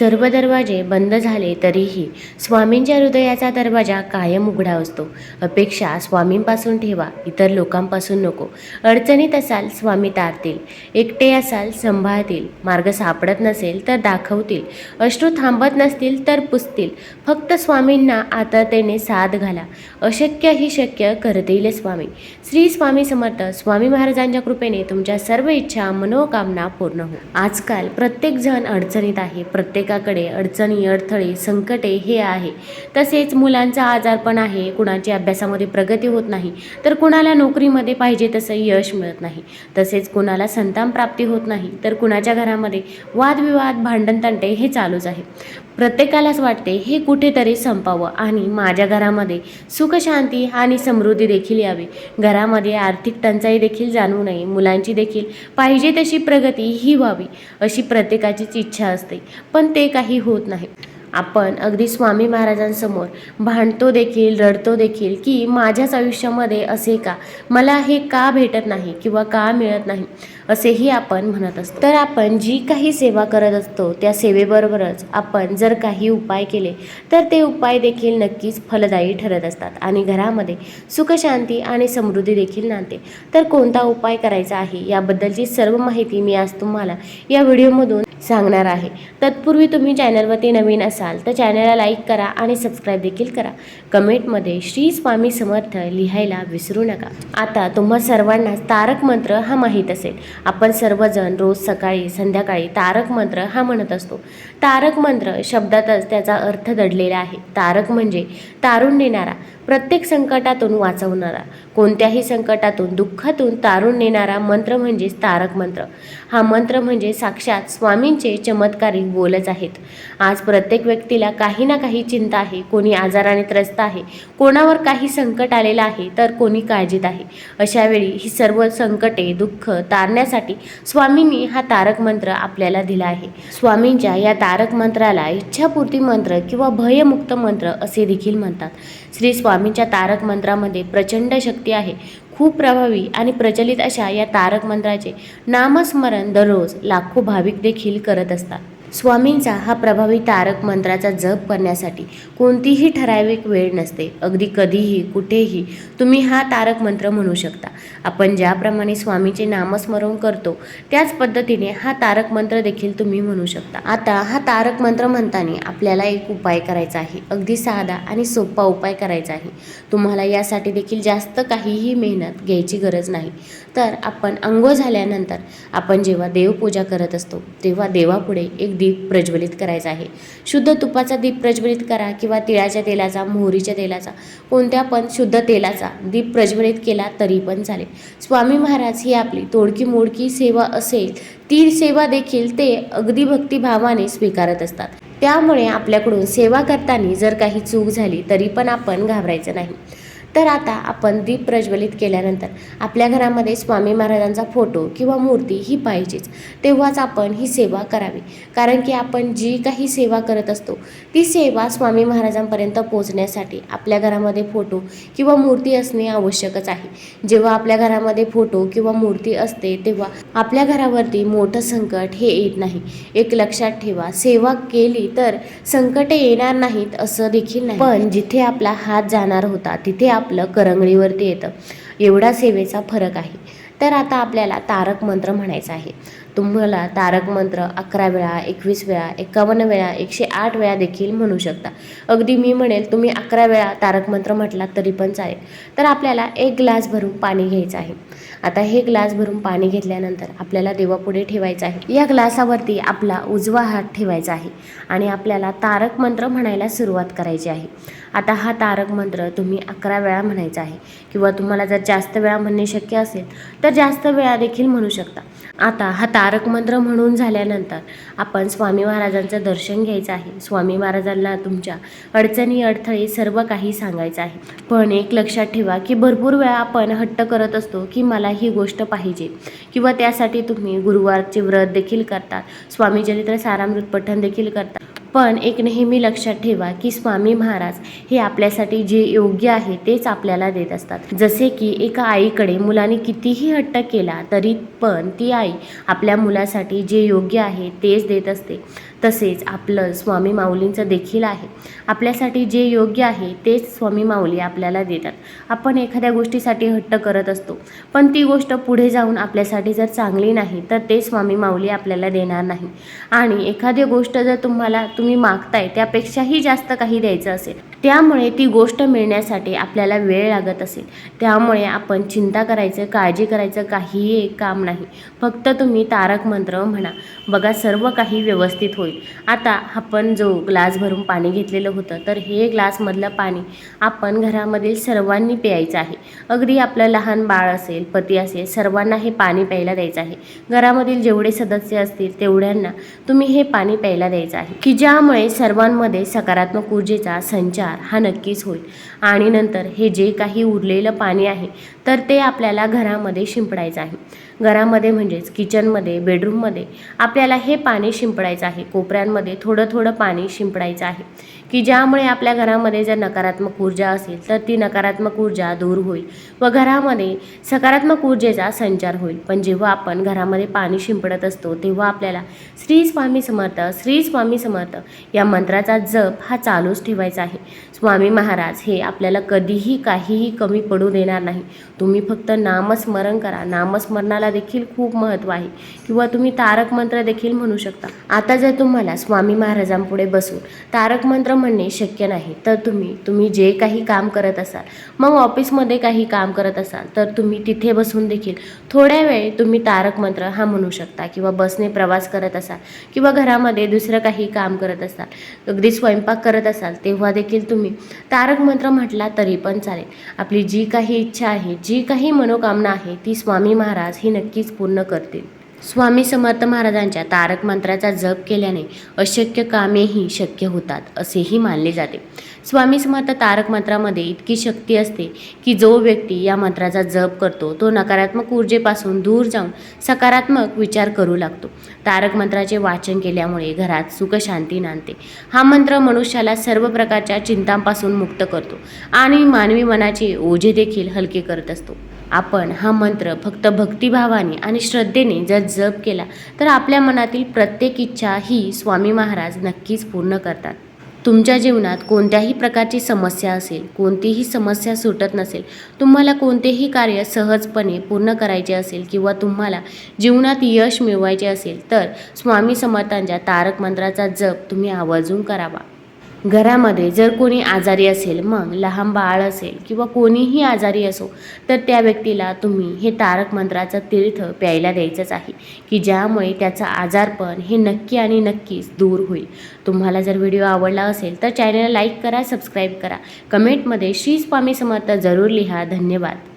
सर्व दरवाजे बंद झाले तरीही स्वामींच्या हृदयाचा दरवाजा कायम उघडा असतो. अपेक्षा स्वामींपासून ठेवा इतर लोकांपासून नको. अडचणीत असाल स्वामी तारतील. एकटे असाल संभाळतील. मार्ग सापडत नसेल तर दाखवतील. अश्रू थांबत नसतील तर पुसतील. फक्त स्वामींना आतरतेने साथ घाला. अशक्य ही शक्य करतील स्वामी. श्री स्वामी समर्थ स्वामी महाराजांच्या कृपेने तुमच्या सर्व इच्छा मनोकामना पूर्ण हो आजकाल प्रत्येक जण अडचणीत आहे प्रत्येक प्रत्येकाकडे अडचणी अडथळे संकटे हे आहे. तसेच मुलांचा आजारपण आहे. कुणाची अभ्यासामध्ये प्रगती होत नाही. तर कुणाला नोकरीमध्ये पाहिजे तसं यश मिळत नाही. तसेच कुणाला संतान प्राप्ती होत नाही. तर कुणाच्या घरामध्ये वादविवाद भांडण तंटे हे चालूच आहे. प्रत्येकालाच वाटते हे कुठेतरी संपावं आणि माझ्या घरामध्ये सुखशांती आणि समृद्धी देखील यावी. घरामध्ये आर्थिक टंचाई देखील जाणवू नये. मुलांची देखील पाहिजे तशी प्रगती ही व्हावी अशी प्रत्येकाचीच इच्छा असते. पण ते काही होत नाही. आपण अगदी स्वामी महाराजांसमोर भांडतो देखील रडतो देखील की माझ्याच आयुष्यामध्ये असे का? मला हे का भेटत नाही किंवा का मिळत नाही? असेही आपण म्हणत असतो. तर आपण जी काही सेवा करत असतो त्या सेवेबरोबरच आपण जर काही उपाय केले तर ते उपाय देखील नक्कीच फलदायी ठरत असतात आणि घरामध्ये सुखशांती आणि समृद्धी देखील नांदते. तर कोणता उपाय करायचा आहे याबद्दलची सर्व माहिती मी आज तुम्हाला या व्हिडिओमधून सांगणार आहे. तत्पूर्वी तुम्ही चॅनलवरती नवीन असाल तर चॅनलला लाईक करा आणि सबस्क्राईब देखील करा. कमेंटमध्ये श्री स्वामी समर्थ लिहायला विसरू नका. आता तुम्हा सर्वांना तारक मंत्र हा माहीत असेल. आपण सर्वजण रोज सकाळी संध्याकाळी तारक मंत्र हा म्हणत असतो. तारक मंत्र शब्दातच त्याचा अर्थ दडलेला आहे. तारक म्हणजे तारून नेणारा प्रत्येक संकटातून वाचवणारा. कोणत्याही संकटातून दुःखातून तारून नेणारा मंत्र म्हणजेच तारक मंत्र. हा मंत्र म्हणजे साक्षात स्वामींचे चमत्कारी बोलच आहेत. आज प्रत्येक व्यक्तीला काही ना काही चिंता आहे कोणी आजाराने त्रस्त आहे कोणावर काही संकट आलेलं आहे तर कोणी काळजीत आहे. अशा वेळी ही सर्व संकटे दुःख तारण्यासाठी स्वामींनी हा तारक मंत्र आपल्याला दिला आहे. स्वामींच्या या तारक मंत्राला इच्छापूर्ती मंत्र किंवा भयमुक्त मंत्र असे देखील म्हणतात. श्री स्वामींच्या तारक मंत्रामध्ये प्रचंड शक्ती आहे. खूप प्रभावी आणि प्रचलित अशा या तारक मंत्राचे नामस्मरण दररोज लाखो भाविक देखील करत असतात. स्वामींचा हा प्रभावी तारक मंत्राचा जप करण्यासाठी कोणतीही ठराविक वेळ नसते. अगदी कधीही कुठेही तुम्ही हा तारक मंत्र म्हणू शकता. आपण ज्याप्रमाणे स्वामीचे नामस्मरण करतो त्याच पद्धतीने हा तारक मंत्र देखील तुम्ही म्हणू शकता. आता हा तारक मंत्र म्हणताना आपल्याला एक उपाय करायचा आहे. अगदी साधा आणि सोपा उपाय करायचा आहे. तुम्हाला यासाठी देखील जास्त काहीही मेहनत घ्यायची गरज नाही. तर आपण अंघोळ झाल्यानंतर आपण जेव्हा देवपूजा करत असतो तेव्हा देवापुढे एक दीप प्रज्वलित करायचा आहे. शुद्ध तुपाचा दीप प्रज्वलित करा किंवा तिळाच्या तेलाचा मोहरीच्या तेलाचा कोणत्या पण शुद्ध तेलाचा दीप प्रज्वलित केला तरी पण चालेल. स्वामी महाराज ही आपली तोडकी मोडकी सेवा असेल ती सेवा देखील ते अगदी भक्तिभावाने स्वीकारत असतात. त्यामुळे आपल्याकडून सेवा करताना जर काही चूक झाली तरी पण आपण घाबरायचं नाही. तर आता आपण दीप प्रज्वलित केल्यानंतर आपल्या घरामध्ये स्वामी महाराजांचा फोटो किंवा मूर्ती ही पाहिजेच. तेव्हाच आपण ही सेवा करावी. कारण की आपण जी काही सेवा करत असतो ती सेवा स्वामी महाराजांपर्यंत पोहोचण्यासाठी आपल्या घरामध्ये फोटो किंवा मूर्ती असणे आवश्यकच आहे. जेव्हा आपल्या घरामध्ये फोटो किंवा मूर्ती असते तेव्हा आपल्या घरावरती मोठं संकट हे येत नाही. एक लक्षात ठेवा सेवा केली तर संकटे येणार नाहीत असं देखील नाही. पण जिथे आपला हात जाणार होता तिथे आपलं करंगळीवरती येतं. एवढा सेवेचा फरक आहे. तर आता आपल्याला तारक मंत्र म्हणायचा आहे. तुम्हाला तारक मंत्र अकरा वेळा एकवीस वेळा एकावन्न वेळा एकशे आठ वेळा देखील म्हणू शकता. अगदी मी म्हणेल तुम्ही अकरा वेळा तारक मंत्र म्हटलात तरी पण चालेल. तर आपल्याला एक ग्लास भरून पाणी घ्यायचं आहे. आता हे ग्लास भरून पाणी घेतल्यानंतर आपल्याला देवापुढे ठेवायचं आहे. या ग्लासावरती आपला उजवा हात ठेवायचा आहे. आणि आपल्याला तारक मंत्र म्हणायला सुरुवात करायची आहे. आता हा तारक मंत्र तुम्ही अकरा वेळा म्हणायचा आहे. किंवा तुम्हाला जर जास्त वेळा म्हणणे शक्य असेल तर जास्त वेळा देखील म्हणू शकता. आता हा तारक मंत्र म्हणून झाल्यानंतर आपण स्वामी महाराजांचं दर्शन घ्यायचं आहे. स्वामी महाराजांना तुमच्या अडचणी अडथळे सर्व काही सांगायचं आहे. पण एक लक्षात ठेवा की भरपूर वेळा आपण हट्ट करत असतो की मला ही गोष्ट पाहिजे. किंवा त्यासाठी तुम्ही गुरुवारचे व्रत देखील करतात. स्वामी चरित्र सारामृत पठण देखील करतात. पण एक नेहमी लक्षात ठेवा की स्वामी महाराज हे आपल्यासाठी जे योग्य आहे तेच आपल्याला देत असतात. जसे की एका आईकडे मुलाने कितीही हट्ट केला तरी पण ती आई आपल्या मुलासाठी जे योग्य आहे तेच देत असते. तसेच आपलं स्वामी माऊलींचं देखील आहे. आपल्यासाठी जे योग्य आहे तेच स्वामी माऊली आपल्याला देतात. आपण एखाद्या गोष्टीसाठी हट्ट करत असतो पण ती गोष्ट पुढे जाऊन आपल्यासाठी जर चांगली नाही तर ते स्वामी माऊली आपल्याला देणार नाही. आणि एखादी गोष्ट जर तुम्हाला तुम्ही मागताय त्यापेक्षाही जास्त काही द्यायचं असेल त्यामुळे ती गोष्ट मिळण्यासाठी आपल्याला वेळ लागत असेल. त्यामुळे आपण चिंता करायचं काळजी करायचं काहीही एक काम नाही. फक्त तुम्ही तारक मंत्र म्हणा. बघा सर्व काही व्यवस्थित होईल. होईल. आता आपण जो ग्लास भरून पाणी घेतलेलं होतं तर हे ग्लासमधलं पाणी आपण घरामधील सर्वांनी प्यायचं आहे. अगदी आपलं लहान बाळ असेल पती असेल सर्वांना हे पाणी प्यायला द्यायचं आहे. घरामधील जेवढे सदस्य असतील तेवढ्यांना तुम्ही हे पाणी प्यायला द्यायचं आहे. की ज्यामुळे सर्वांमध्ये सकारात्मक ऊर्जेचा संचार हा नक्कीच होईल. आणि नंतर हे जे काही उरलेलं पाणी आहे तर ते आपल्याला घरामध्ये शिंपडायचं आहे. घरामध्ये म्हणजेच किचनमध्ये बेडरूममध्ये आपल्याला हे पाणी शिंपडायचं आहे. कोपऱ्यांमध्ये थोडं थोडं पाणी शिंपडायचं आहे. की ज्यामुळे आपल्या घरामध्ये जर नकारात्मक ऊर्जा असेल तर ती नकारात्मक ऊर्जा दूर होईल व घरामध्ये सकारात्मक ऊर्जेचा संचार होईल. पण जेव्हा आपण घरामध्ये पाणी शिंपडत असतो तेव्हा आपल्याला श्री स्वामी समर्थ श्री स्वामी समर्थ या मंत्राचा जप हा चालूच ठेवायचा आहे. स्वामी महाराज हे आपल्याला कधीही काहीही कमी पडू देणार नाही. तुम्ही फक्त नामस्मरण करा. नामस्मरणाला देखील खूप महत्त्व आहे. किंवा तुम्ही तारक मंत्र देखील म्हणू शकता. आता जर तुम्हाला स्वामी महाराजांपुढे बसून तारक मंत्र म्हणणे शक्य नाही. तर तुम्ही तुम्ही जे काही काम करत असाल मग ऑफिसमध्ये काही काम करत असाल तर तुम्ही तिथे बसून देखील थोड्या वेळ तुम्ही तारक मंत्र हा म्हणू शकता किंवा बसने प्रवास करत असाल किंवा घरामध्ये दुसरं काही काम करत असाल अगदी स्वयंपाक करत असाल तेव्हा देखील तुम्ही तारक मंत्र म्हटला तरी पण चालेल. आपली जी काही इच्छा आहे जी काही मनोकामना आहे ती स्वामी महाराज ही नक्कीच पूर्ण करतील. स्वामी समर्थ महाराजांच्या तारक मंत्राचा जप केल्याने अशक्य कामेही शक्य होतात असेही मानले जाते. स्वामी समर्थ तारक मंत्रामध्ये इतकी शक्ती असते की जो व्यक्ती या मंत्राचा जप करतो तो नकारात्मक ऊर्जेपासून दूर जाऊन सकारात्मक विचार करू लागतो. तारक मंत्राचे वाचन केल्यामुळे घरात सुखशांती नांदते. हा मंत्र मनुष्याला सर्व प्रकारच्या चिंतांपासून मुक्त करतो आणि मानवी मनाचे ओझे देखील हलके करत असतो. आपण हा मंत्र फक्त भक्तिभावाने आणि श्रद्धेने जर जप केला तर आपल्या मनातील प्रत्येक इच्छा ही स्वामी महाराज नक्कीच पूर्ण करतात. तुमच्या जीवनात कोणत्याही प्रकारची समस्या असेल कोणतीही समस्या सुटत नसेल तुम्हाला कोणतेही कार्य सहजपणे पूर्ण करायचे असेल किंवा तुम्हाला जीवनात यश मिळवायचे असेल तर स्वामी समर्थांच्या तारक मंत्राचा जप तुम्ही आवर्जून करावा. घरामध्ये जर कोणी आजारी असेल मग लहान बाळ असेल किंवा कोणीही आजारी असो तर त्या व्यक्तीला तुम्ही हे तारक मंत्राचं तीर्थ प्यायला द्यायचंच आहे की ज्यामुळे त्याचं आजारपण हे नक्की आणि नक्कीच दूर होईल. तुम्हाला जर व्हिडिओ आवडला असेल तर चॅनलला लाईक करा सबस्क्राईब करा. कमेंटमध्ये श्री स्वामी समर्थ जरूर लिहा. धन्यवाद.